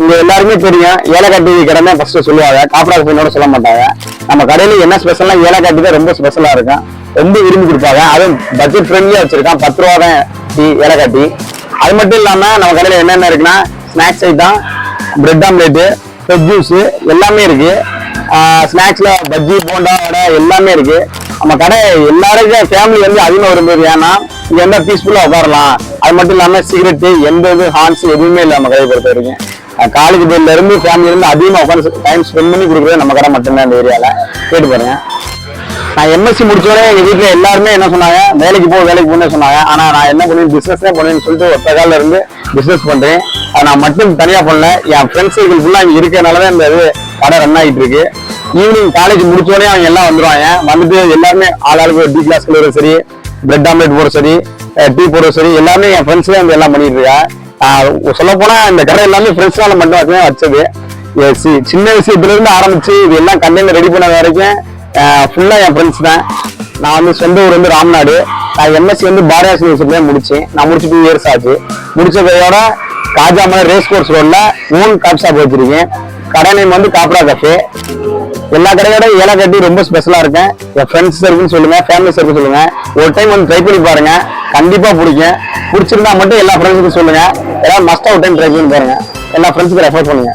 இங்க எல்லாருமே தெரியும் ஏலக்காட்டி கடை ஃபர்ஸ்ட் சொல்லுவாங்க. காப்பரா பையனோட சொல்ல மாட்டாங்க. நம்ம கடையில என்ன ஸ்பெஷல்னா ஏலக்காட்டி தான் ரொம்ப ஸ்பெஷலா இருக்கும். ரொம்ப விரும்பி கொடுப்பாங்க அதுவும் பட்ஜெட் ஃப்ரெண்ட்லியா வச்சிருக்கான். பத்து ரூபா தான் டீ ஏலக்காட்டி அது மட்டும் இல்லாம நம்ம கடையில என்னென்ன இருக்குன்னா snacks item bread omelette fresh juice எல்லாமே இருக்கு. ஸ்நாக்ஸ்ல பஜ்ஜி போண்டா வடை எல்லாமே இருக்கு. நம்ம கடை எல்லாருக்கும் ஃபேமிலி வந்து அதிகமாக விரும்புது ஏன்னா இங்கே வந்து பீஸ்ஃபுல்லாக உட்காரலாம். அது மட்டும் இல்லாமல் சிகரெட்டு எந்த இது ஹார்ன்ஸ் எதுவுமே இல்லை நம்ம கடையை பொறுத்த வரைக்கும். காலேஜ் பேர்ல இருந்து ஃபேமிலி இருந்து அதிகமாக உட்காந்து டைம் ஸ்பெண்ட் பண்ணி கொடுக்குறது நம்ம கடை மட்டும்தான் இந்த ஏரியாவில் கேட்டு பாருங்க. நான் எம்எஸ்சி முடிச்சோடனே எங்கள் வீட்டில் எல்லாருமே என்ன சொன்னாங்க? வேலைக்கு போ வேலைக்கு போன்னு சொன்னாங்க. ஆனால் நான் என்ன பண்ணுவேன் பிசினஸ் தான் பண்ணுவேன்னு சொல்லிட்டு ஒரு காலில் இருந்து பிஸ்னஸ் பண்ணுறேன் அதை நான் மட்டும் தனியாக பண்ணல. என் ஃப்ரெண்ட்ஸ் சர்க்கிள் ஃபுல்லா இங்க தான் இந்த இது கடை ரன் ஆகிட்டு இருக்கு. ஈவினிங் காலேஜ் முடிச்சோடனே அவங்க எல்லாம் வந்துருவாங்க. வந்துட்டு எல்லாருமே ஆள் ஆளுக்கு டீ கிளாஸ் கலரும் சரி பிரெட் ஆம்லெட் போட சரி டீ போட சரி எல்லாமே என் ஃப்ரெண்ட்ஸ் வந்து எல்லாம் பண்ணிட்டு இருக்கேன் சொல்ல போனா இந்த கடை எல்லாமே ஃப்ரெண்ட்ஸ்னால மட்டும் அதுவே வச்சது. சி- சின்ன விஷயத்துல இருந்து ஆரம்பிச்சு இது எல்லாம் கண்டெய்னர் ரெடி பண்ண வரைக்கும் ஃபுல்லா என் ஃப்ரெண்ட்ஸ் தான். நான் வந்து சொந்த ஊர் வந்து ராம்நாடு. நான் எம்எஸ்சி வந்து பாரதியார் யூனிவர்சிட்டியில முடிச்சேன். நான் முடிச்சு டூ இயர்ஸ் ஆச்சு. முடிச்சதையோட காஜாமலை ரேஸ் கோர்ஸ் ரோட்ல ஓன் காப் ஷாப் வச்சிருக்கேன் கடை நேம் வந்து காப்ரா கஃபே எல்லா கடையோட ஏலக்காட்டி ரொம்ப ஸ்பெஷலாக இருக்கேன் என் ஃப்ரெண்ட்ஸ் இருக்குன்னு சொல்லுங்கள் ஃபேமிலி சர்க்கிள் சொல்லுங்கள் ஒரு டைம் வந்து ட்ரை பண்ணி பாருங்கள் கண்டிப்பாக பிடிக்கும். பிடிச்சிருந்தா மட்டும் எல்லா ஃப்ரெண்ட்ஸுக்கும் சொல்லுங்கள் ஏதாவது மஸ்ட் அவுட் டைம் ட்ரை பண்ணி பாருங்கள் எல்லா ஃப்ரெண்ட்ஸுக்கும் ரெஃபர் பண்ணுங்க.